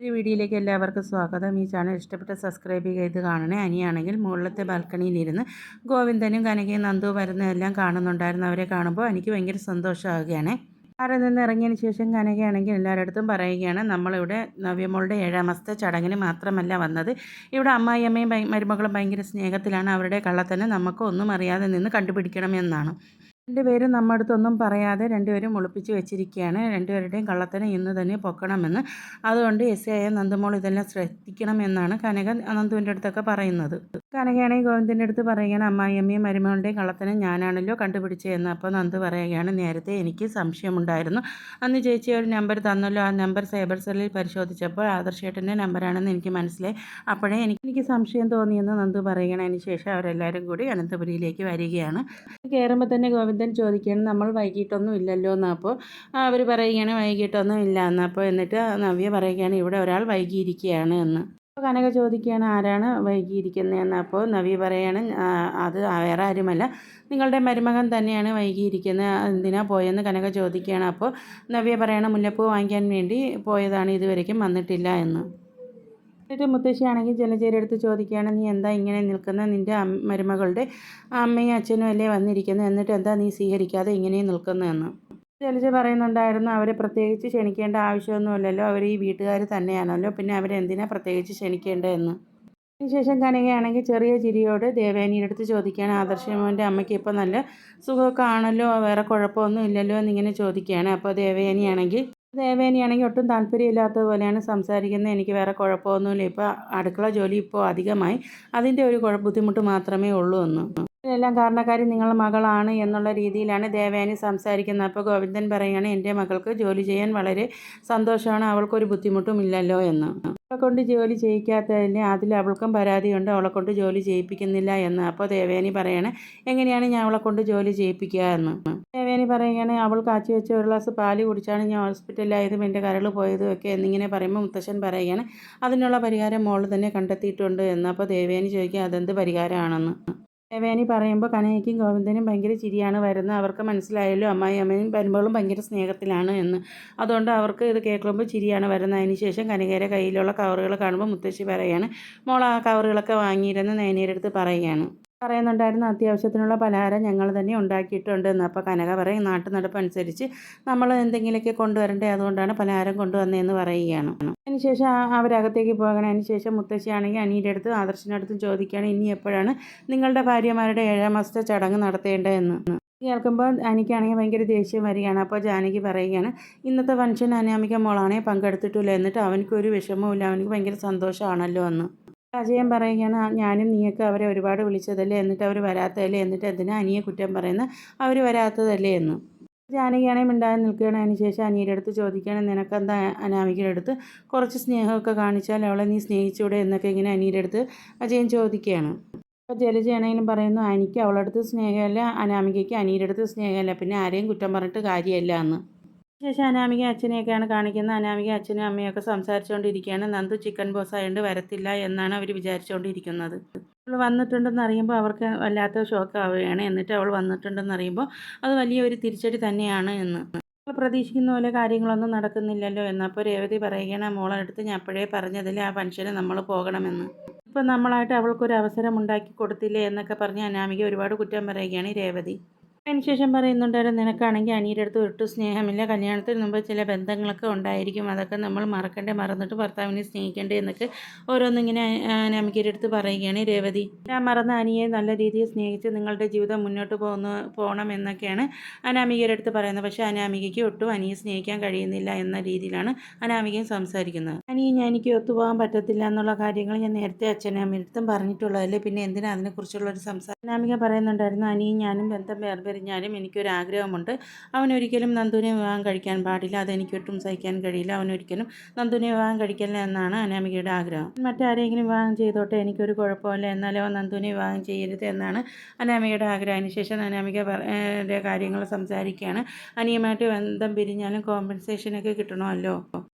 ഈ വീഡിയോയിലേക്ക് എല്ലാവർക്കും സ്വാഗതം. ഈ ചാനൽ ഇഷ്ടപ്പെട്ട് സബ്സ്ക്രൈബ് ചെയ്ത് കാണണേ. അനിയാണെങ്കിൽ മുകളിലത്തെ ബാൽക്കണിയിലിരുന്ന് ഗോവിന്ദനും കനകയും നന്ദു വരുന്നതെല്ലാം കാണുന്നുണ്ടായിരുന്നു. അവരെ കാണുമ്പോൾ എനിക്ക് ഭയങ്കര സന്തോഷമാവുകയാണ്. അവിടെ നിന്ന് ഇറങ്ങിയതിന് ശേഷം കനകയാണെങ്കിൽ എല്ലാവരുടെ അടുത്തും പറയുകയാണ് നമ്മളിവിടെ നവ്യമോളുടെ ഏഴാമസ്ത മാസത്തെ ചടങ്ങിന് മാത്രമല്ല വന്നത്. ഇവിടെ അമ്മായിയമ്മയും മരുമകളും ഭയങ്കര സ്നേഹത്തിലാണ്. അവരുടെ കള്ളത്തന്നെ നമുക്ക് ഒന്നും അറിയാതെ നിന്ന് കണ്ടുപിടിക്കണമെന്നാണ്. രണ്ടുപേരും നമ്മുടെ അടുത്തൊന്നും പറയാതെ രണ്ടുപേരും ഒളിപ്പിച്ച് വെച്ചിരിക്കുകയാണ്. രണ്ടുപേരുടെയും കള്ളത്തനെ ഇന്ന് തന്നെ പൊക്കണമെന്ന്. അതുകൊണ്ട് എസ് ആയ നന്ദമോൾ ഇതെല്ലാം ശ്രദ്ധിക്കണമെന്നാണ് കനക നന്ദുവിന്റെ അടുത്തൊക്കെ പറയുന്നത്. കനകയാണെങ്കിൽ ഗോവിന്ദന്റെ അടുത്ത് പറയുകയാണ് അമ്മായിയമ്മയും മരുമകളുടെയും കള്ളത്തനം ഞാനാണല്ലോ കണ്ടുപിടിച്ചതെന്ന്. അപ്പോൾ നന്ദു പറയുകയാണ് നേരത്തെ എനിക്ക് സംശയമുണ്ടായിരുന്നു. അന്ന് ചേച്ചി ഒരു നമ്പർ തന്നല്ലോ. ആ നമ്പർ സൈബർ സെല്ലിൽ പരിശോധിച്ചപ്പോൾ ആദർശേട്ടന്റെ നമ്പറാണെന്ന് എനിക്ക് മനസ്സിലായി. അപ്പോഴേ എനിക്ക് എനിക്ക് സംശയം തോന്നിയെന്ന് നന്ദു അതിന് ശേഷം അവരെല്ലാവരും കൂടി അനന്തപുരിയിലേക്ക് വരികയാണ്. കയറുമ്പോൾ തന്നെ ഗോവിന്ദ ഗോവിന്ദൻ ചോദിക്കുകയാണ് നമ്മൾ വൈകിട്ടൊന്നും ഇല്ലല്ലോ എന്ന്. അപ്പോൾ അവർ പറയുകയാണ് വൈകിട്ടൊന്നും ഇല്ല എന്ന് അപ്പോൾ എന്നിട്ട് നവ്യ പറയുകയാണ് ഇവിടെ ഒരാൾ വൈകിയിരിക്കുകയാണ് എന്ന്. അപ്പോൾ കനക ചോദിക്കുകയാണ് ആരാണ് വൈകിയിരിക്കുന്നതെന്ന്? അപ്പോൾ നവി പറയാണ് അത് വേറെ ആരുമല്ല. നിങ്ങളുടെ മരുമകൻ തന്നെയാണ് വൈകിയിരിക്കുന്നത്. എന്തിനാ പോയെന്ന് കനക ചോദിക്കുകയാണ്. അപ്പോൾ നവ്യ പറയണ മുല്ലപ്പൂ വാങ്ങിക്കാൻ വേണ്ടി പോയതാണ്. ഇതുവരേക്കും വന്നിട്ടില്ല എന്ന്. എന്നിട്ട് മുത്തശ്ശിയാണെങ്കിൽ ജലജയുടെ അടുത്ത് ചോദിക്കുകയാണ് നീ എന്താ ഇങ്ങനെ നിൽക്കുന്ന നിന്റെ മരുമകളുടെ അമ്മയും അച്ഛനും അല്ലേ വന്നിരിക്കുന്നത്? എന്നിട്ട് എന്താ നീ സ്വീകരിക്കാതെ ഇങ്ങനെ നിൽക്കുന്നതെന്ന് ജലജ പറയുന്നുണ്ടായിരുന്നു അവരെ പ്രത്യേകിച്ച് ക്ഷണിക്കേണ്ട ആവശ്യമൊന്നുമില്ലല്ലോ. അവർ ഈ വീട്ടുകാർ തന്നെയാണല്ലോ. പിന്നെ അവരെന്തിനാ പ്രത്യേകിച്ച് ക്ഷണിക്കേണ്ടതെന്ന് അതിനുശേഷം കനകയാണെങ്കിൽ ചെറിയ ചിരിയോട് ദേവേനിയുടെ അടുത്ത് ചോദിക്കുകയാണ് ആദർശമോന്റെ അമ്മയ്ക്ക് ഇപ്പോൾ നല്ല സുഖമൊക്കെ ആണല്ലോ? വേറെ കുഴപ്പമൊന്നും ഇല്ലല്ലോ? എന്നിങ്ങനെ ചോദിക്കുകയാണ്. അപ്പോൾ ദേവേനിയാണെങ്കിൽ ദേവേനിയാണെങ്കിൽ ഒട്ടും താല്പര്യമില്ലാത്തത് പോലെയാണ് സംസാരിക്കുന്നത്. എനിക്ക് വേറെ കുഴപ്പമൊന്നുമില്ല. ഇപ്പോൾ അടുക്കള ജോലി ഇപ്പോൾ അധികമായി. അതിന്റെ ഒരു ബുദ്ധിമുട്ട് മാത്രമേ ഉള്ളൂ എന്ന്. ഇതിനെല്ലാം കാരണക്കാരി നിങ്ങളുടെ മകളാണ് എന്നുള്ള രീതിയിലാണ് ദേവയാനി സംസാരിക്കുന്നത്. അപ്പോൾ ഗോവിന്ദൻ പറയുകയാണ് എന്റെ മകൾക്ക് ജോലി ചെയ്യാൻ വളരെ സന്തോഷമാണ്. അവൾക്കൊരു ബുദ്ധിമുട്ടും ഇല്ലല്ലോ എന്ന്. അവളെ കൊണ്ട് ജോലി ചെയ്യിക്കാത്തതിന് അതിൽ അവൾക്കും പരാതിയുണ്ട്. അവളെ കൊണ്ട് ജോലി ചെയ്യിപ്പിക്കുന്നില്ല എന്ന്. അപ്പോൾ ദേവയാനി പറയാണ് എങ്ങനെയാണ് ഞാൻ അവളെ കൊണ്ട് ജോലി ചെയ്യിപ്പിക്കുക എന്ന്. ദേവയാനി പറയുകയാണ് അവൾ കാച്ചി വെച്ച ഒരു ഗ്ലാസ് പാൽ കുടിച്ചാണ് ഞാൻ ഹോസ്പിറ്റലിലായതും എന്റെ കരൾ പോയതും ഒക്കെ എന്നിങ്ങനെ പറയുമ്പോൾ മുത്തശ്ശൻ പറയുകയാണ് അതിനുള്ള പരിഹാരം മോൾ തന്നെ കണ്ടെത്തിയിട്ടുണ്ട് എന്ന്. അപ്പോൾ ദേവയാനി ചോദിക്കുക അതെന്ത് പരിഹാരമാണെന്ന്? ദേവയാനി പറയുമ്പോൾ കനയ്ക്കും ഗോവിന്ദനും ഭയങ്കര ചിരിയാണ് വരുന്നത് അവർക്ക് മനസ്സിലായല്ലോ അമ്മായി അമ്മയും വരുമ്പോഴും ഭയങ്കര സ്നേഹത്തിലാണ് എന്ന്. അതുകൊണ്ട് അവർക്ക് ഇത് കേൾക്കുമ്പോൾ ചിരിയാണ് വരുന്നത്. അതിന് ശേഷം കനകയുടെ കയ്യിലുള്ള കവറുകൾ കാണുമ്പോൾ മുത്തശ്ശി പറയാണ് മോൾ ആ കവറുകളൊക്കെ വാങ്ങിയിരുന്ന് നയനയുടെ അടുത്ത് പറയുകയാണ്. പറയുന്നുണ്ടായിരുന്നു അത്യാവശ്യത്തിനുള്ള പലഹാരം ഞങ്ങൾ തന്നെ ഉണ്ടാക്കിയിട്ടുണ്ട് എന്ന് അപ്പോൾ കനക പറയും നാട്ടു നടപ്പ് അനുസരിച്ച് നമ്മൾ എന്തെങ്കിലുമൊക്കെ കൊണ്ടുവരണ്ടേ അതുകൊണ്ടാണ് പലഹാരം കൊണ്ടുവന്നതെന്ന് പറയുകയാണ്. അതിനുശേഷം അവരകത്തേക്ക് പോകണം. അതിനുശേഷം മുത്തശ്ശിയാണെങ്കിൽ അനിയുടെ അടുത്ത് ആദർശിന്റെ അടുത്തും ചോദിക്കുകയാണ് ഇനി എപ്പോഴാണ് നിങ്ങളുടെ ഭാര്യമാരുടെ ഏഴാം മാസത്തെ ചടങ്ങ് നടത്തേണ്ടതെന്ന്? കേൾക്കുമ്പോൾ അനിക്കാണെങ്കിൽ ഭയങ്കര ദേഷ്യം വരികയാണ്. അപ്പോൾ ജാനകി പറയുകയാണ് ഇന്നത്തെ ഫംഗ്ഷൻ അനാമിക മോളാണെ പങ്കെടുത്തിട്ടില്ല. എന്നിട്ട് അവനക്കൊരു വിഷമവും അവനക്ക് ഭയങ്കര സന്തോഷമാണല്ലോ എന്ന്. അജയൻ പറയുകയാണ് ഞാനും നീയൊക്കെ അവരെ ഒരുപാട് വിളിച്ചതല്ലേ? എന്നിട്ട് അവർ വരാത്തതല്ലേ? എന്നിട്ട് എന്തിനാ അനിയെ കുറ്റം പറയുന്നത് അവർ വരാത്തതല്ലേ? എന്ന്. ജാനകിയാണെങ്കിൽ മിണ്ടാതെ നിൽക്കുകയാണ്. അതിന് ശേഷം അനിയുടെ അടുത്ത് ചോദിക്കുകയാണ് നിനക്കെന്താ അനാമികയുടെ അടുത്ത് കുറച്ച് സ്നേഹമൊക്കെ കാണിച്ചാൽ അവളെ നീ സ്നേഹിച്ചൂടെ? എന്നൊക്കെ ഇങ്ങനെ അനിയുടെ അടുത്ത് അജയൻ ചോദിക്കുകയാണ്. അപ്പോൾ ജലജയാണെങ്കിലും പറയുന്നു എനിക്ക് അവളടുത്ത് സ്നേഹമല്ല അനാമികയ്ക്ക് അനിയുടെ അടുത്ത് സ്നേഹമല്ല. പിന്നെ ആരെയും കുറ്റം പറഞ്ഞിട്ട് കാര്യമല്ല എന്ന്. ശേഷം അനാമിക അച്ഛനെയൊക്കെയാണ് കാണിക്കുന്നത്. അനാമിക അച്ഛനും അമ്മയൊക്കെ സംസാരിച്ചുകൊണ്ടിരിക്കുകയാണ്. നന്ദു ചിക്കൻ ബോസ് ആയതുകൊണ്ട് വരത്തില്ല എന്നാണ് അവർ വിചാരിച്ചുകൊണ്ടിരിക്കുന്നത്. അവൾ വന്നിട്ടുണ്ടെന്ന് അറിയുമ്പോൾ അവർക്ക് വല്ലാത്ത ഷോക്ക് ആവുകയാണ്. എന്നിട്ട് അവൾ വന്നിട്ടുണ്ടെന്ന് അറിയുമ്പോൾ അത് വലിയൊരു തിരിച്ചടി തന്നെയാണ് എന്ന്. നമ്മൾ പ്രതീക്ഷിക്കുന്ന പോലെ കാര്യങ്ങളൊന്നും നടക്കുന്നില്ലല്ലോ എന്നപ്പോൾ രേവതി പറയുകയാണ് മോളെ അടുത്ത് ഞാൻ അപ്പോഴേ പറഞ്ഞതിൽ ആ ഫംഗ്ഷന് നമ്മൾ പോകണമെന്ന്. ഇപ്പം നമ്മളായിട്ട് അവൾക്കൊരു അവസരം ഉണ്ടാക്കി കൊടുത്തില്ലേ? എന്നൊക്കെ പറഞ്ഞ് അനാമിക ഒരുപാട് കുറ്റം പറയുകയാണ് രേവതി. അതിനുശേഷം പറയുന്നുണ്ടായിരുന്നു നിനക്കാണെങ്കിൽ അനിയുടെ അടുത്ത് ഒട്ടും സ്നേഹമില്ല. കല്യാണത്തിന് മുമ്പ് ചില ബന്ധങ്ങളൊക്കെ ഉണ്ടായിരിക്കും. അതൊക്കെ നമ്മൾ മറക്കണ്ടേ മറന്നിട്ട് ഭർത്താവിനെ സ്നേഹിക്കണ്ടേ എന്നൊക്കെ ഓരോന്നിങ്ങനെ അനാമികയുടെ അടുത്ത് പറയുകയാണ് രേവതി. ഞാൻ മറന്ന അനിയെ നല്ല രീതിയിൽ സ്നേഹിച്ച് നിങ്ങളുടെ ജീവിതം മുന്നോട്ട് പോകുന്ന പോകണം എന്നൊക്കെയാണ് അനാമികയുടെ അടുത്ത് പറയുന്നത്. പക്ഷേ അനാമികയ്ക്ക് ഒട്ടും അനിയെ സ്നേഹിക്കാൻ കഴിയുന്നില്ല എന്ന രീതിയിലാണ് അനാമികയും സംസാരിക്കുന്നത്. അനിയെ ഞാൻ എനിക്ക് ഒത്തുപോകാൻ പറ്റത്തില്ല എന്നുള്ള കാര്യങ്ങൾ ഞാൻ നേരത്തെ അച്ഛനമ്മയടുത്തും പറഞ്ഞിട്ടുള്ളതല്ലേ? പിന്നെ എന്തിനാ അതിനെക്കുറിച്ചുള്ള ഒരു സംസാരം? അനാമിക പറയുന്നുണ്ടായിരുന്നു അനിയും ഞാനും ബന്ധം വേർപെടും കഴിഞ്ഞാലും എനിക്കൊരാഗ്രഹമുണ്ട്. അവനൊരിക്കലും നന്ദുവിനെ വിവാഹം കഴിക്കാൻ പാടില്ല. അതെനിക്കൊട്ടും സഹിക്കാൻ കഴിയില്ല. അവനൊരിക്കലും നന്ദുവിനെ വിവാഹം കഴിക്കില്ല എന്നാണ് അനാമികയുടെ ആഗ്രഹം. മറ്റാരെങ്കിലും വിവാഹം ചെയ്തോട്ടെ എനിക്കൊരു കുഴപ്പമില്ല. എന്നാലോ നന്ദുവിനെ വിവാഹം ചെയ്യരുത് എന്നാണ് അനാമികയുടെ ആഗ്രഹം. അതിനുശേഷം അനാമിക കാര്യങ്ങൾ സംസാരിക്കുകയാണ്. അനിയുമായിട്ട് ബന്ധം പിരിഞ്ഞാലും കോമ്പൻസേഷനൊക്കെ കിട്ടണമല്ലോ.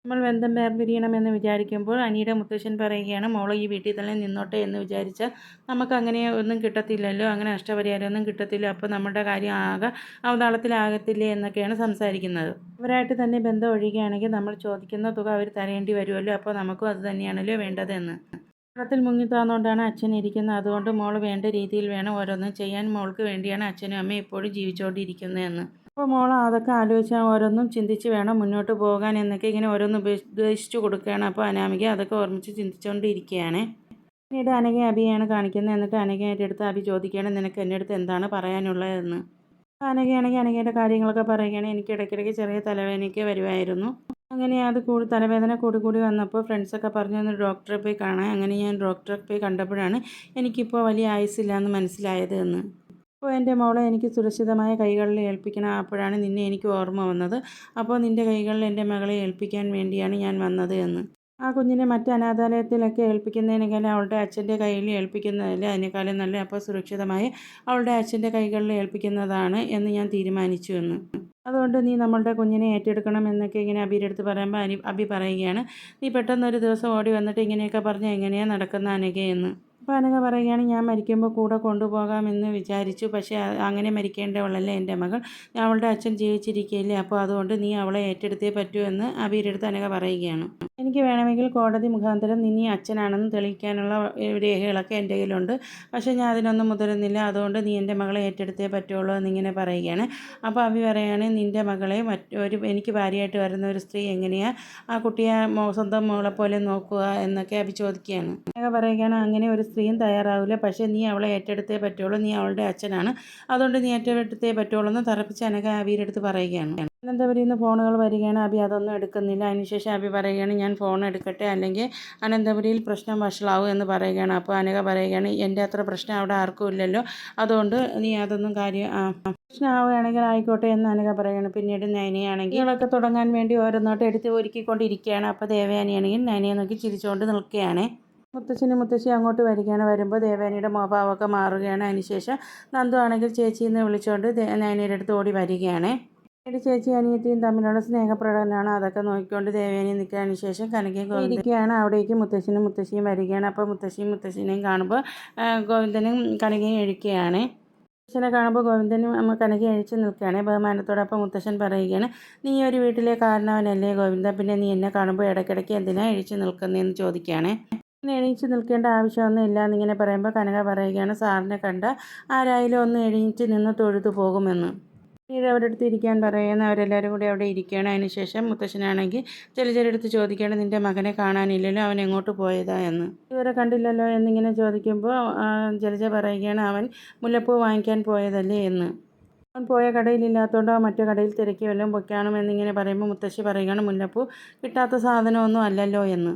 നമ്മൾ ബന്ധം വേർപിരിയണമെന്ന് വിചാരിക്കുമ്പോൾ അനിയുടെ മുത്തശ്ശൻ പറയുകയാണ് മോൾ ഈ വീട്ടിൽ തന്നെ നിന്നോട്ടെ എന്ന് വിചാരിച്ചാൽ നമുക്ക് അങ്ങനെ ഒന്നും കിട്ടത്തില്ലല്ലോ അങ്ങനെ നഷ്ടപരിഹാരമൊന്നും കിട്ടത്തില്ല. അപ്പോൾ നമ്മുടെ കാര്യം ആകെ അവതാളത്തിലാകത്തില്ലേ എന്നൊക്കെയാണ് സംസാരിക്കുന്നത്. അവരായിട്ട് തന്നെ ബന്ധം ഒഴിയുകയാണെങ്കിൽ നമ്മൾ ചോദിക്കുന്ന തുക അവർ തരേണ്ടി വരുമല്ലോ. അപ്പോൾ നമുക്കും അത് തന്നെയാണല്ലോ വേണ്ടതെന്ന്. വെള്ളത്തിൽ മുങ്ങിത്താന്നുകൊണ്ടാണ് അച്ഛൻ ഇരിക്കുന്നത്. അതുകൊണ്ട് മോൾ വേണ്ട രീതിയിൽ വേണം ഓരോന്നും ചെയ്യാൻ. മോൾക്ക് വേണ്ടിയാണ് അച്ഛനും അമ്മയും ഇപ്പോഴും ജീവിച്ചുകൊണ്ടിരിക്കുന്നതെന്ന്. അപ്പോൾ മോൾ അതൊക്കെ ആലോചിച്ചാൽ ഓരോന്നും ചിന്തിച്ച് വേണം മുന്നോട്ട് പോകാൻ എന്നൊക്കെ ഇങ്ങനെ ഓരോന്ന് ഉപദേശിച്ചു കൊടുക്കുകയാണ്. അപ്പോൾ അനാമിക അതൊക്കെ ഓർമ്മിച്ച് ചിന്തിച്ചുകൊണ്ടിരിക്കുകയാണ് പിന്നീട് അനഘ അബിയാണ് കാണിക്കുന്നത്. എന്നിട്ട് അനഘയുടെ അടുത്ത് അബി ചോദിക്കുകയാണ് നിനക്ക് എന്റെ അടുത്ത് എന്താണ് പറയാനുള്ളതെന്ന്? അനഘയാണെങ്കിൽ അനഘയുടെ കാര്യങ്ങളൊക്കെ പറയുകയാണ്. എനിക്ക് ഇടയ്ക്കിടയ്ക്ക് ചെറിയ തലവേദനയൊക്കെ വരുമായിരുന്നു. അങ്ങനെ അത് കൂടി തലവേദന കൂടി കൂടി വന്നപ്പോൾ ഫ്രണ്ട്സൊക്കെ പറഞ്ഞു ഒന്ന് ഡോക്ടറെ പോയി കാണാൻ. അങ്ങനെ ഞാൻ ഡോക്ടറെ പോയി കണ്ടപ്പോഴാണ് എനിക്കിപ്പോൾ വലിയ ആയുസില്ല എന്ന് മനസ്സിലായത് എന്ന്. അപ്പോൾ എന്റെ മോളെ എനിക്ക് സുരക്ഷിതമായ കൈകളിൽ ഏൽപ്പിക്കണം. അപ്പോഴാണ് നിന്നെ എനിക്ക് ഓർമ്മ വന്നത്. അപ്പോൾ നിന്റെ കൈകളിൽ എന്റെ മകളെ ഏൽപ്പിക്കാൻ വേണ്ടിയാണ് ഞാൻ വന്നത് എന്ന്. ആ കുഞ്ഞിനെ മറ്റ് അനാഥാലയത്തിലൊക്കെ ഏൽപ്പിക്കുന്നതിനേക്കാളും അവളുടെ അച്ഛന്റെ കയ്യിൽ ഏൽപ്പിക്കുന്നതല്ലേ അതിനേക്കാളും നല്ല അപ്പോൾ സുരക്ഷിതമായി അവളുടെ അച്ഛന്റെ കൈകളിൽ ഏൽപ്പിക്കുന്നതാണ് എന്ന് ഞാൻ തീരുമാനിച്ചു എന്ന്. അതുകൊണ്ട് നീ നമ്മളുടെ കുഞ്ഞിനെ ഏറ്റെടുക്കണം എന്നൊക്കെ ഇങ്ങനെ അബിയുടെ അടുത്ത് പറയുമ്പോൾ അബി പറയുകയാണ്. നീ പെട്ടെന്നൊരു ദിവസം ഓടി വന്നിട്ട് ഇങ്ങനെയൊക്കെ പറഞ്ഞ് എങ്ങനെയാണ് നടക്കുന്ന അനഘയെന്ന് അപ്പോൾ അനഘ പറയുകയാണ് ഞാൻ മരിക്കുമ്പോൾ കൂടെ കൊണ്ടുപോകാമെന്ന് വിചാരിച്ചു. പക്ഷേ അങ്ങനെ മരിക്കേണ്ടവളല്ലേ എന്റെ മകൾ? അവളുടെ അച്ഛൻ ജീവിച്ചിരിക്കുകയില്ലേ അപ്പോൾ അതുകൊണ്ട് നീ അവളെ ഏറ്റെടുത്തേ പറ്റൂ എന്ന് അബീരെടുത്ത് അനക പറയുകയാണ്. എനിക്ക് വേണമെങ്കിൽ കോടതി മുഖാന്തരം നിന്നി അച്ഛനാണെന്ന് തെളിയിക്കാനുള്ള രേഖകളൊക്കെ എന്റെ കയ്യിലുണ്ട്. പക്ഷേ ഞാൻ അതിനൊന്നും മുതിരുന്നില്ല. അതുകൊണ്ട് നീ എന്റെ മകളെ ഏറ്റെടുത്തേ പറ്റുള്ളൂ എന്നിങ്ങനെ പറയുകയാണ്. അപ്പോൾ അബി പറയുകയാണ് നിന്റെ മകളെ മറ്റൊരു എനിക്ക് ഭാര്യയായിട്ട് വരുന്ന ഒരു സ്ത്രീ എങ്ങനെയാണ് ആ കുട്ടിയെ സ്വന്തം മോളെ പോലെ നോക്കുക എന്നൊക്കെ അബി ചോദിക്കുകയാണ്. പറയുകയാണ് അങ്ങനെ ഒരു സ്ത്രീയും തയ്യാറാവില്ല. പക്ഷേ നീ അവളെ ഏറ്റെടുത്തേ പറ്റുള്ളൂ. നീ അവളുടെ അച്ഛനാണ്. അതുകൊണ്ട് നീ ഏറ്റെടുത്തേ പറ്റുള്ളൂ എന്ന് തറപ്പിച്ച് അനക അബിയുടെ അടുത്ത് പറയുകയാണ്. അനന്തപുരിയിൽ നിന്ന് ഫോണുകൾ വരികയാണ്. അബി അതൊന്നും എടുക്കുന്നില്ല. അതിനുശേഷം അബി പറയുകയാണ് ഞാൻ ഫോൺ എടുക്കട്ടെ? അല്ലെങ്കിൽ അനന്തപുരിയിൽ പ്രശ്നം വഷളാവും എന്ന് പറയുകയാണ്. അപ്പോൾ അനക പറയുകയാണ് എന്റെ അത്ര പ്രശ്നം അവിടെ ആർക്കും ഇല്ലല്ലോ. അതുകൊണ്ട് നീ അതൊന്നും കാര്യം പ്രശ്നമാവുകയാണെങ്കിൽ ആയിക്കോട്ടെ എന്ന് അനക പറയുകയാണ്. പിന്നീട് നയനയാണെങ്കിൽ നിങ്ങളൊക്കെ തുടങ്ങാൻ വേണ്ടി ഓരോന്നോട്ട് എടുത്ത് ഒരുക്കിക്കൊണ്ടിരിക്കുകയാണ്. അപ്പോൾ ദേവയാനിയാണെങ്കിൽ നയനയെ നോക്കി ചിരിച്ചുകൊണ്ട് നിൽക്കുകയാണ്. മുത്തശ്ശനും മുത്തശ്ശി അങ്ങോട്ട് വരികയാണ്. വരുമ്പോൾ ദേവാനിയുടെ മോഭാവമൊക്കെ മാറുകയാണ്. അതിനുശേഷം നന്ദു ആണെങ്കിൽ ചേച്ചിയെന്ന് വിളിച്ചുകൊണ്ട് നയനയുടെ അടുത്ത് ഓടി വരികയാണ്. എന്റെ ചേച്ചി അനിയത്തിയും തമ്മിലുള്ള സ്നേഹപ്രകടനമാണ്. അതൊക്കെ നോക്കിക്കൊണ്ട് ദേവേനി നിൽക്കുന്നതിന് ശേഷം കനകയും ഗോവിന്ദിക്കുകയാണ് അവിടേക്ക് മുത്തശ്ശനും മുത്തശ്ശിയും വരികയാണ്. അപ്പോൾ മുത്തശ്ശിയും മുത്തശ്ശിനെയും കാണുമ്പോൾ ഗോവിന്ദനും കനകയും എഴുക്കുകയാണ്. മുത്തശ്ശനെ കാണുമ്പോൾ ഗോവിന്ദനും അമ്മ കനകി അഴിച്ച് നിൽക്കുകയാണ്. ബഹുമാനത്തോടൊപ്പം മുത്തശ്ശൻ പറയുകയാണ് നീ ഒരു വീട്ടിലെ കാരണവനല്ലേ ഗോവിന്ദ? പിന്നെ നീ എന്നെ കാണുമ്പോൾ ഇടയ്ക്കിടയ്ക്ക് എന്തിനാണ് അഴിച്ച് നിൽക്കുന്നതെന്ന് ചോദിക്കുകയാണ്. എണീച്ച് നിൽക്കേണ്ട ആവശ്യമൊന്നും ഇല്ല എന്നിങ്ങനെ പറയുമ്പോൾ കനക പറയുകയാണ് സാറിനെ കണ്ട ആരായാലും ഒന്ന് എണീച്ച് നിന്ന് തൊഴുതു പോകുമെന്ന്. പിന്നീട് അവരുടെ അടുത്ത് ഇരിക്കാൻ പറയുന്ന അവരെല്ലാവരും കൂടി അവിടെ ഇരിക്കുകയാണ്. അതിനുശേഷം മുത്തശ്ശനാണെങ്കിൽ അടുത്ത് ചോദിക്കുകയാണ് നിന്റെ മകനെ കാണാനില്ലല്ലോ അവൻ എങ്ങോട്ട് പോയതാ? എന്ന്. ഇവരെ കണ്ടില്ലല്ലോ എന്നിങ്ങനെ ചോദിക്കുമ്പോൾ ജലജ പറയുകയാണ് അവൻ മുല്ലപ്പൂ വാങ്ങിക്കാൻ പോയതല്ലേ? എന്ന്. അവൻ പോയ കടയിലില്ലാത്തതുകൊണ്ട് മറ്റു കടയിൽ തിരക്കി വല്ലതും പൊയ്ക്കാണമെന്നിങ്ങനെ പറയുമ്പോൾ മുത്തശ്ശി പറയുകയാണ് മുല്ലപ്പൂ കിട്ടാത്ത സാധനമൊന്നും അല്ലല്ലോ എന്ന്.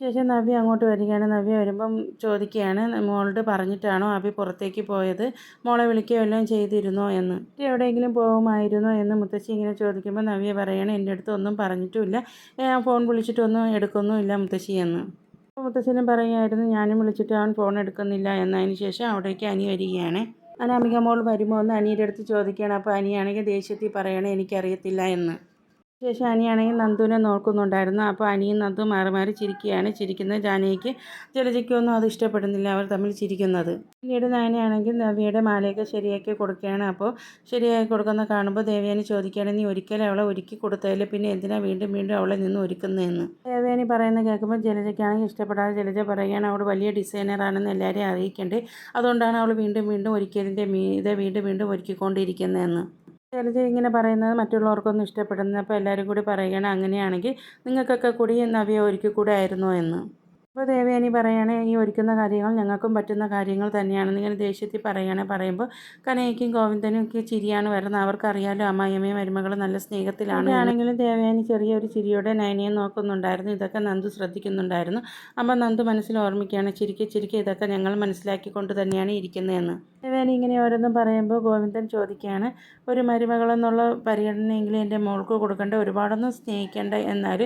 ശേഷം നവ്യ അങ്ങോട്ട് വരികയാണ്. നവ്യ വരുമ്പം ചോദിക്കുകയാണ് മോളോട് പറഞ്ഞിട്ടാണോ അഭി പുറത്തേക്ക് പോയത്? മോളെ വിളിക്കുകയോ എല്ലാം ചെയ്തിരുന്നോ എന്ന്. എവിടെയെങ്കിലും പോകുമായിരുന്നോ എന്ന് മുത്തശ്ശി ഇങ്ങനെ ചോദിക്കുമ്പോൾ നവ്യ പറയണം എന്റെ അടുത്ത് ഒന്നും പറഞ്ഞിട്ടുമില്ല. ഞാൻ ഫോൺ വിളിച്ചിട്ടൊന്നും എടുക്കൊന്നുമില്ല മുത്തശ്ശി എന്ന്. അപ്പോൾ മുത്തശ്ശനും പറയുമായിരുന്നു ഞാനും വിളിച്ചിട്ട് അവൻ ഫോൺ എടുക്കുന്നില്ല എന്നതിന് ശേഷം അവിടേക്ക് അനി വരികയാണ്. അനാമിക മോൾ വരുമോ എന്ന് അനിയുടെ അടുത്ത് ചോദിക്കുകയാണ്. അപ്പോൾ അനിയാണെങ്കിൽ ദേഷ്യത്തിൽ പറയണേ എനിക്കറിയത്തില്ല എന്ന്. ശേഷം അനിയാണെങ്കിൽ നന്ദുവിനെ നോക്കുന്നുണ്ടായിരുന്നു. അപ്പോൾ അനിയും നന്ദു മാറി മാറി ചിരിക്കുകയാണ്. ചിരിക്കുന്നത് ജാനകിക്ക്. ജലജയ്ക്കൊന്നും അത് ഇഷ്ടപ്പെടുന്നില്ല. അവർ തമ്മിൽ ചിരിക്കുന്നത്. പിന്നീട് നയനയാണെങ്കിൽ നവ്യയുടെ മാലയൊക്കെ ശരിയാക്കി കൊടുക്കുകയാണ്. അപ്പോൾ ശരിയാക്കി കൊടുക്കുന്ന കാണുമ്പോൾ ദേവയാനി ചോദിക്കുകയാണ് നീ ഒരിക്കലും അവളെ ഒരുക്കി കൊടുത്തതിൽ പിന്നെ എന്തിനാണ് വീണ്ടും വീണ്ടും അവളെ നിന്ന് ഒരുക്കുന്നതെന്ന്? ദേവയാനി പറയുന്നത് കേൾക്കുമ്പോൾ ജലജയ്ക്കാണെങ്കിൽ ഇഷ്ടപ്പെടാതെ ജലജ പറയുകയാണ് അവൾ വലിയ ഡിസൈനറാണെന്ന് എല്ലാവരെയും അറിയിക്കേണ്ടത് അതുകൊണ്ടാണ് അവൾ വീണ്ടും വീണ്ടും ഒരുക്കിയതിന്റെ മീതെ വീണ്ടും വീണ്ടും ഒരുക്കിക്കൊണ്ടിരിക്കുന്നതെന്ന്. ശൈലജ ഇങ്ങനെ പറയുന്നത് മറ്റുള്ളവർക്കൊന്നും ഇഷ്ടപ്പെടുന്നത്. അപ്പോൾ എല്ലാവരും കൂടി പറയുകയാണ് അങ്ങനെയാണെങ്കിൽ നിങ്ങൾക്കൊക്കെ കൂടി നവ്യ ഒരുക്കി കൂടെ ആയിരുന്നോ എന്ന്. അപ്പോൾ ദേവയാനി പറയുകയാണ് ഈ ഒരുക്കുന്ന കാര്യങ്ങൾ ഞങ്ങൾക്കും പറ്റുന്ന കാര്യങ്ങൾ തന്നെയാണ്. ഇങ്ങനെ ദേഷ്യത്തിൽ പറയുകയാണ് പറയുമ്പോൾ കനയ്ക്കും ഗോവിന്ദനും ഒക്കെ ചിരിയാണ് വരുന്നത്. അവർക്കറിയാലോ അമ്മായിയമ്മയും മരുമകൾ നല്ല സ്നേഹത്തിലാണ് ആണെങ്കിലും ദേവയാനി ചെറിയൊരു ചിരിയോടെ നയനയെ നോക്കുന്നുണ്ടായിരുന്നു. ഇതൊക്കെ നന്ദു ശ്രദ്ധിക്കുന്നുണ്ടായിരുന്നു. അപ്പോൾ നന്ദു മനസ്സിൽ ഓർമ്മിക്കുകയാണ് ചിരിക്കെ ചിരിക്കെ ഇതൊക്കെ ഞങ്ങൾ മനസ്സിലാക്കിക്കൊണ്ട് തന്നെയാണ് ഇരിക്കുന്നതെന്ന്. ദേവയാനി ഇങ്ങനെ ഓരോന്നും പറയുമ്പോൾ ഗോവിന്ദൻ ചോദിക്കുകയാണ് ഒരു മരുമകളെന്നുള്ള പരിഗണനയെങ്കിലും എന്റെ മോൾക്ക് കൊടുക്കേണ്ട ഒരുപാടൊന്നും സ്നേഹിക്കേണ്ട എന്നാൽ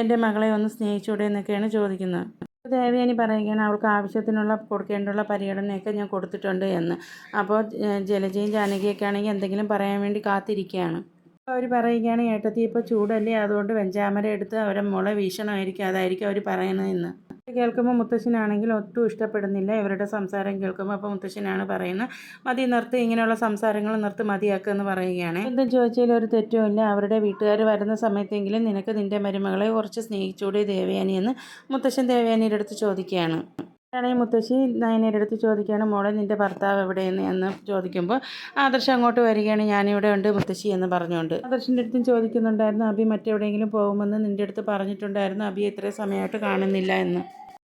എന്റെ മകളെ ഒന്ന് സ്നേഹിച്ചൂടെ എന്നൊക്കെയാണ് ചോദിക്കുന്നത്. ദേവയാനി പറയുകയാണ് അവൾക്ക് ആവശ്യത്തിനുള്ള കൊടുക്കേണ്ടുള്ള പരിഗണനയൊക്കെ ഞാൻ കൊടുത്തിട്ടുണ്ട് എന്ന്. അപ്പോൾ ജലജയും ജാനകിയൊക്കെ ആണെങ്കിൽ എന്തെങ്കിലും പറയാൻ വേണ്ടി കാത്തിരിക്കുകയാണ്. അവർ പറയുകയാണ് ഏട്ടത്തി ഇപ്പോൾ ചൂടല്ലേ അതുകൊണ്ട് വെഞ്ചാമര എടുത്ത് അവരെ മുള വീഷണമായിരിക്കും അതായിരിക്കും അവർ പറയുന്നതെന്ന് കേൾക്കുമ്പോൾ മുത്തശ്ശനാണെങ്കിൽ ഒട്ടും ഇഷ്ടപ്പെടുന്നില്ല. ഇവരുടെ സംസാരം കേൾക്കുമ്പോൾ അപ്പോൾ മുത്തശ്ശനാണ് പറയുന്നത് മതി നിർത്ത് ഇങ്ങനെയുള്ള സംസാരങ്ങൾ നിർത്ത് മതിയാക്കുക എന്ന് പറയുകയാണ്. എന്തും ചോദിച്ചാൽ ഒരു തെറ്റുമില്ല അവരുടെ വീട്ടുകാർ വരുന്ന സമയത്തെങ്കിലും നിനക്ക് നിന്റെ മരുമകളെ കുറച്ച് സ്നേഹിച്ചൂടെ ദേവയാനി എന്ന് മുത്തശ്ശൻ ദേവയാനിയുടെ അടുത്ത് ചോദിക്കുകയാണ്. ആണെങ്കിൽ മുത്തശ്ശി നയനയുടെ അടുത്ത് ചോദിക്കുകയാണ് മോളെ നിന്റെ ഭർത്താവ് എവിടെയെന്ന്? എന്ന് ചോദിക്കുമ്പോൾ ആദർശം അങ്ങോട്ട് വരികയാണ് ഞാനിവിടെ ഉണ്ട് മുത്തശ്ശി എന്ന് പറഞ്ഞുകൊണ്ട്. ആദർശിന്റെ അടുത്തും ചോദിക്കുന്നുണ്ടായിരുന്നു അബി മറ്റെവിടെയെങ്കിലും പോകുമെന്ന്? നിന്റെ അടുത്ത് പറഞ്ഞിട്ടുണ്ടായിരുന്നു അബി ഇത്രയും സമയമായിട്ട് കാണുന്നില്ല എന്ന്.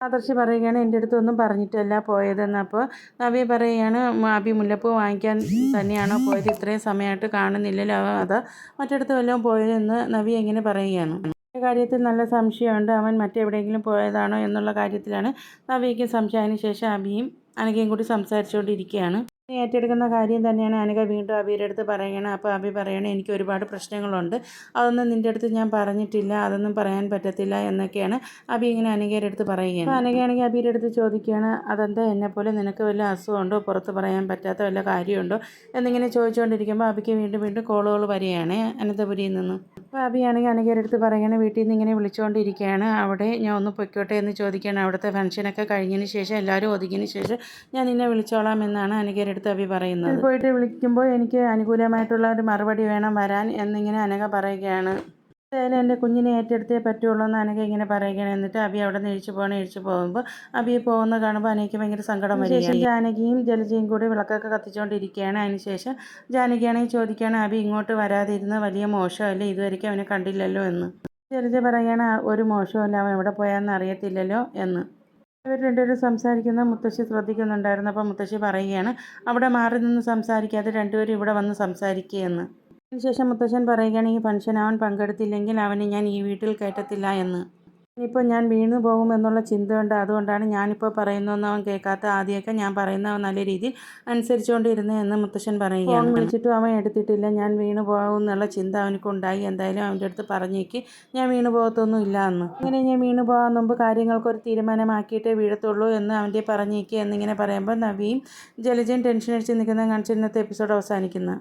ആദർശി പറയുകയാണ് എന്റെ അടുത്തൊന്നും പറഞ്ഞിട്ടല്ല പോയതെന്ന്. അപ്പോൾ നവ്യ പറയുകയാണ് "മ, അബി മുല്ലപ്പൂ വാങ്ങിക്കാൻ തന്നെയാണോ പോയത്? ഇത്രയും സമയമായിട്ട് കാണുന്നില്ലല്ലോ അത് മറ്റിടത്ത് വല്ലതും പോയതെന്ന്? നവി എങ്ങനെ പറയുകയാണ്. കാര്യത്തിൽ നല്ല സംശയമുണ്ട്. അവൻ മറ്റെവിടെയെങ്കിലും പോയതാണോ എന്നുള്ള കാര്യത്തിലാണ് നവ്യയ്ക്ക് സംശയം അതിന് ശേഷം അഭിയും അനഘയും കൂടി സംസാരിച്ചുകൊണ്ടിരിക്കുകയാണ്. ഏറ്റെടുക്കുന്ന കാര്യം തന്നെയാണ് അനക വീണ്ടും അബിയുടെ അടുത്ത് പറയണം. അപ്പോൾ അബി പറയണേ എനിക്ക് ഒരുപാട് പ്രശ്നങ്ങളുണ്ട്. അതൊന്നും നിന്റെ അടുത്ത് ഞാൻ പറഞ്ഞിട്ടില്ല. അതൊന്നും പറയാൻ പറ്റത്തില്ല എന്നൊക്കെയാണ് അബി ഇങ്ങനെ അനകയുടെ അടുത്ത് പറയുകയാണ് അനകയാണെങ്കിൽ അബിയുടെ അടുത്ത് ചോദിക്കുകയാണ് അതെന്താ? എന്നെപ്പോലെ നിനക്ക് വല്ല അസുഖമുണ്ടോ? പുറത്ത് പറയാൻ പറ്റാത്ത വല്ല കാര്യമുണ്ടോ? എന്നിങ്ങനെ ചോദിച്ചുകൊണ്ടിരിക്കുമ്പോൾ അബിക്ക് വീണ്ടും വീണ്ടും കോളുകൾ വരികയാണ് അനന്തപുരിയിൽ നിന്ന്. അപ്പോൾ അബിയാണെങ്കിൽ അനകയുടെ അടുത്ത് പറയുകയാണ് വീട്ടിൽ നിന്ന് ഇങ്ങനെ വിളിച്ചുകൊണ്ടിരിക്കുകയാണ്. അവിടെ ഞാൻ ഒന്ന് പൊയ്ക്കോട്ടെ എന്ന് ചോദിക്കുകയാണ്. അവിടുത്തെ ഫംഗ്ഷനൊക്കെ കഴിഞ്ഞതിന് ശേഷം എല്ലാവരും ഒതുങ്ങിയതിന് ശേഷം ഞാൻ നിന്നെ വിളിച്ചോളാം എന്നാണ് അനഘയുടെ അടുത്ത് അവി പറയുന്നത്. പോയിട്ട് വിളിക്കുമ്പോൾ എനിക്ക് അനുകൂലമായിട്ടുള്ള ഒരു മറുപടി വേണം വരാൻ എന്നിങ്ങനെ അനക പറയുകയാണ്. എന്തായാലും എന്റെ കുഞ്ഞിനെ ഏറ്റെടുത്തേ പറ്റുള്ളൂ എന്ന് അനഘ ഇങ്ങനെ പറയുകയാണ്. എന്നിട്ട് അബി അവിടെ നിന്ന് ഇഴിച്ചു പോകണം ഇഴിച്ചു പോകുമ്പോൾ അബി പോകുന്ന കാണുമ്പോൾ അനയ്ക്ക് ഭയങ്കര സങ്കടം വരികയാണ്. ജാനകിയും ജലജയും കൂടി വിളക്കൊക്കെ കത്തിച്ചുകൊണ്ടിരിക്കുകയാണ് അതിനുശേഷം ജാനകിയാണെങ്കിൽ ചോദിക്കുകയാണ് അബി ഇങ്ങോട്ട് വരാതിരുന്ന വലിയ മോശമല്ലേ? ഇതുവരെയ്ക്കും അവനെ കണ്ടില്ലല്ലോ എന്ന്. ജലജ പറയുകയാണ് ഒരു മോശമല്ല അവൻ എവിടെ പോയാന്ന് അറിയത്തില്ലല്ലോ എന്ന്. ഇവർ രണ്ടുപേരും സംസാരിക്കുന്ന മുത്തശ്ശി ശ്രദ്ധിക്കുന്നുണ്ടായിരുന്നു. അപ്പോൾ മുത്തശ്ശി പറയുകയാണ് അവിടെ മാറി നിന്ന് സംസാരിക്കാതെ രണ്ടുപേരും ഇവിടെ വന്ന് സംസാരിക്കുകയെന്ന്. അതിനുശേഷം മുത്തശ്ശൻ പറയുകയാണെങ്കിൽ ഫംഗ്ഷൻ അവൻ പങ്കെടുത്തില്ലെങ്കിൽ അവനെ ഞാൻ ഈ വീട്ടിൽ കയറ്റത്തില്ല എന്ന്. ഇനിയിപ്പോൾ ഞാൻ വീണു പോകും പോകുമെന്നുള്ള ചിന്തയുണ്ട് അതുകൊണ്ടാണ് ഞാനിപ്പോൾ പറയുന്നതെന്ന് അവൻ കേൾക്കാത്ത ആദ്യമൊക്കെ ഞാൻ പറയുന്ന നല്ല രീതിയിൽ അനുസരിച്ചുകൊണ്ടിരുന്നു എന്ന് മുത്തശ്ശൻ പറയുകയാണ്. വിളിച്ചിട്ടും അവൻ എടുത്തിട്ടില്ല. ഞാൻ വീണു പോകും എന്നുള്ള ചിന്ത അവനക്കുണ്ടായി. എന്തായാലും അവന്റെ അടുത്ത് പറഞ്ഞേക്ക്. ഞാൻ വീണു പോകത്തൊന്നും ഇല്ല എന്ന്. അങ്ങനെ ഞാൻ വീണു പോകാൻ മുമ്പ് കാര്യങ്ങൾക്കൊരു തീരുമാനമാക്കിയിട്ടേ വീഴത്തുള്ളൂ എന്ന് അവന്റെ പറഞ്ഞേക്ക് എന്നിങ്ങനെ പറയുമ്പോൾ നവിയും ജലജയും ടെൻഷൻ അടിച്ച് നിൽക്കുന്ന കാണിച്ചിരുന്നത്തെ എപ്പിസോഡ് അവസാനിക്കുന്നത്